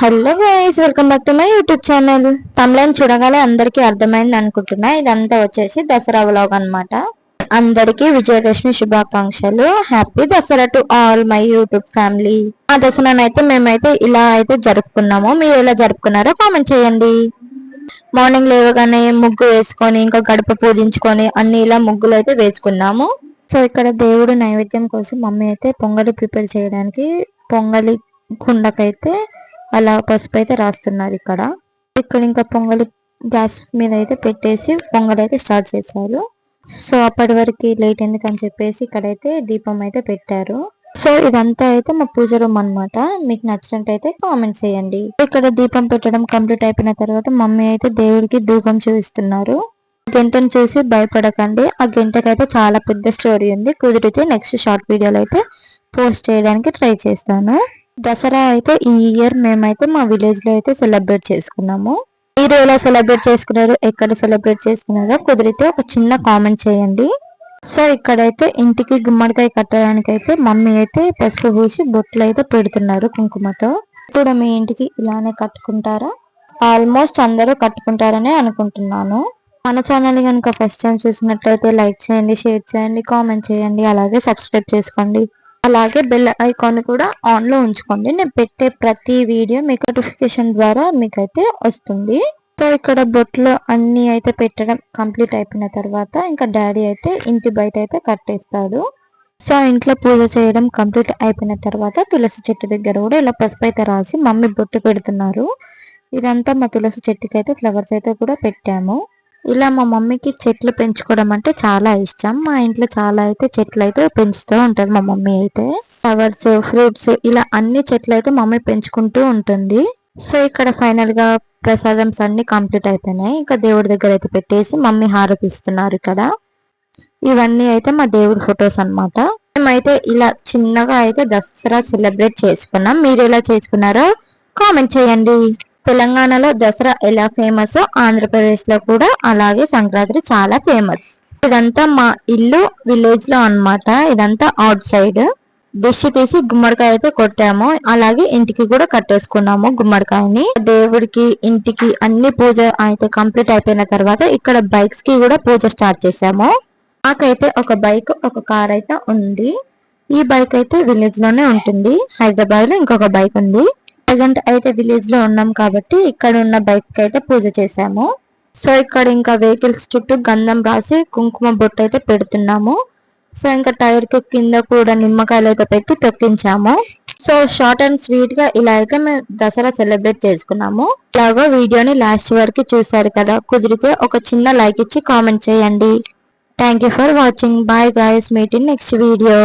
Hello guys welcome back to my YouTube channel తమిళని చూడగానే అందరికీ అర్థమైంది అనుకుంటున్నా. ఇదంతా వచ్చేసి దసరా వ్లాగ్ అనమాట అందరికీ విజయదశమి శుభాకాంక్షలు. Happy Dasara to all my YouTube family ఆ దసరాను అయితే మేమైతే ఇలా అయితే జరుపుకున్నాము. మీరు ఎలా జరుపుకున్నారో కామెంట్ చేయండి. మార్నింగ్ లేవగానే ముగ్గు వేసుకొని ఇంకా గడప పూజించుకొని అన్ని ఇలా ముగ్గులు అయితే వేసుకున్నాము. సో ఇక్కడ దేవుడు నైవేద్యం కోసం మమ్మీ అయితే పొంగలి ప్రిపేర్ చేయడానికి పొంగలి కుండకైతే అలా పసుపు అయితే రాస్తున్నారు ఇక్కడ. ఇక్కడ ఇంకా పొంగలి గ్యాస్ మీద అయితే పెట్టేసి పొంగలి అయితే స్టార్ట్ చేశారు. సో అప్పటి వరకు లేట్ ఎందుకని చెప్పేసి ఇక్కడైతే దీపం అయితే పెట్టారు. సో ఇదంతా అయితే మా పూజ రూమ్ అనమాట మీకు నచ్చినట్టయితే కామెంట్ చేయండి. ఇక్కడ దీపం పెట్టడం కంప్లీట్ అయిపోయిన తర్వాత మమ్మీ అయితే దేవుడికి దూపం చూపిస్తున్నారు. గంటను చూసి భయపడకండి. ఆ గంటకైతే చాలా పెద్ద స్టోరీ ఉంది. కుదిరితే నెక్స్ట్ షార్ట్ వీడియోలో అయితే పోస్ట్ చేయడానికి ట్రై చేస్తాను. దసరా అయితే ఈ ఇయర్ మేమైతే మా విలేజ్లో అయితే సెలబ్రేట్ చేసుకున్నాము. మీరు ఎలా సెలబ్రేట్ చేసుకున్నారు ఎక్కడ సెలబ్రేట్ చేసుకున్నారో కుదిరితే ఒక చిన్న కామెంట్ చేయండి. సో ఇక్కడైతే ఇంటికి గుమ్మడికాయ కట్టడానికి అయితే మమ్మీ అయితే పసుపు పూసి బొట్లు అయితే పెడుతున్నారు కుంకుమతో. ఇప్పుడు మీ ఇంటికి ఇలానే కట్టుకుంటారా? ఆల్మోస్ట్ అందరూ కట్టుకుంటారనే అనుకుంటున్నాను. మన ఛానల్ కనుక ఫస్ట్ టైం చూసినట్లయితే లైక్ చేయండి షేర్ చేయండి కామెంట్ చేయండి అలాగే సబ్స్క్రైబ్ చేసుకోండి. అలాగే బెల్ ఐకాన్ కూడా ఆన్లో ఉంచుకోండి. నేను పెట్టే ప్రతి వీడియో మీకు నోటిఫికేషన్ ద్వారా మీకైతే వస్తుంది. సో ఇక్కడ బొట్లు అన్నీ అయితే పెట్టడం కంప్లీట్ అయిపోయిన తర్వాత ఇంకా డాడీ అయితే ఇంటి బయట అయితే కట్టేస్తాడు. సో ఇంట్లో పూజ చేయడం కంప్లీట్ అయిపోయిన తర్వాత తులసి చెట్టు దగ్గర కూడా ఇలా పసుపు అయితే రాసి మమ్మీ బొట్టు పెడుతున్నారు. ఇదంతా మా తులసి చెట్టుకి అయితే ఫ్లవర్స్ అయితే కూడా పెట్టాము. ఇలా మా మమ్మీకి చెట్లు పెంచుకోవడం అంటే చాలా ఇష్టం. మా ఇంట్లో చాలా అయితే చెట్లు అయితే పెంచుతూ ఉంటుంది మా మమ్మీ అయితే. ఫ్లవర్స్ ఫ్రూట్స్ ఇలా అన్ని చెట్లు అయితే మమ్మీ పెంచుకుంటూ ఉంటుంది. సో ఇక్కడ ఫైనల్గా ప్రసాదమ్స్ అన్ని కంప్లీట్ అయిపోయినాయి. ఇంకా దేవుడి దగ్గర అయితే పెట్టేసి మమ్మీ హారతి ఇస్తున్నారు ఇక్కడ. ఇవన్నీ అయితే మా దేవుడి ఫొటోస్ అనమాట మేమైతే ఇలా చిన్నగా అయితే దసరా సెలబ్రేట్ చేసుకున్నాం. మీరు ఎలా చేసుకున్నారో కామెంట్ చేయండి. తెలంగాణలో దసరా ఎలా ఫేమస్ ఆంధ్రప్రదేశ్లో కూడా అలాగే సంక్రాంతి చాలా ఫేమస్. ఇదంతా మా ఇల్లు విలేజ్లో అనమాట ఇదంతా అవుట్ సైడ్. దిష్టి తీసి గుమ్మడికాయ అయితే కొట్టాము. అలాగే ఇంటికి కూడా కట్టేసుకున్నాము గుమ్మడికాయని. దేవుడికి ఇంటికి అన్ని పూజ అయితే కంప్లీట్ అయిపోయిన తర్వాత ఇక్కడ బైక్స్కి కూడా పూజ స్టార్ట్ చేసాము మాకైతే ఒక బైక్ ఒక కార్ అయితే ఉంది. ఈ బైక్ అయితే విలేజ్లోనే ఉంటుంది. హైదరాబాద్లో ఇంకొక బైక్ ఉంది. ప్రజెంట్ అయితే విలేజ్లో ఉన్నాం కాబట్టి ఇక్కడ ఉన్న బైక్ అయితే పూజ చేసాము సో ఇక్కడ ఇంకా వెహికల్స్ చుట్టూ గంధం రాసి కుంకుమ బొట్టు అయితే పెడుతున్నాము. సో ఇంకా టైర్కి కింద కూడా నిమ్మకాయలు అయితే పెట్టి తొక్కించాము. సో షార్ట్ అండ్ స్వీట్గా ఇలా అయితే మేము దసరా సెలబ్రేట్ చేసుకున్నాము. ఇలాగో వీడియోని లాస్ట్ వరకు చూసారు కదా. కుదిరితే ఒక చిన్న లైక్ ఇచ్చి కామెంట్ చేయండి. Thank you for watching bye guys meet in next video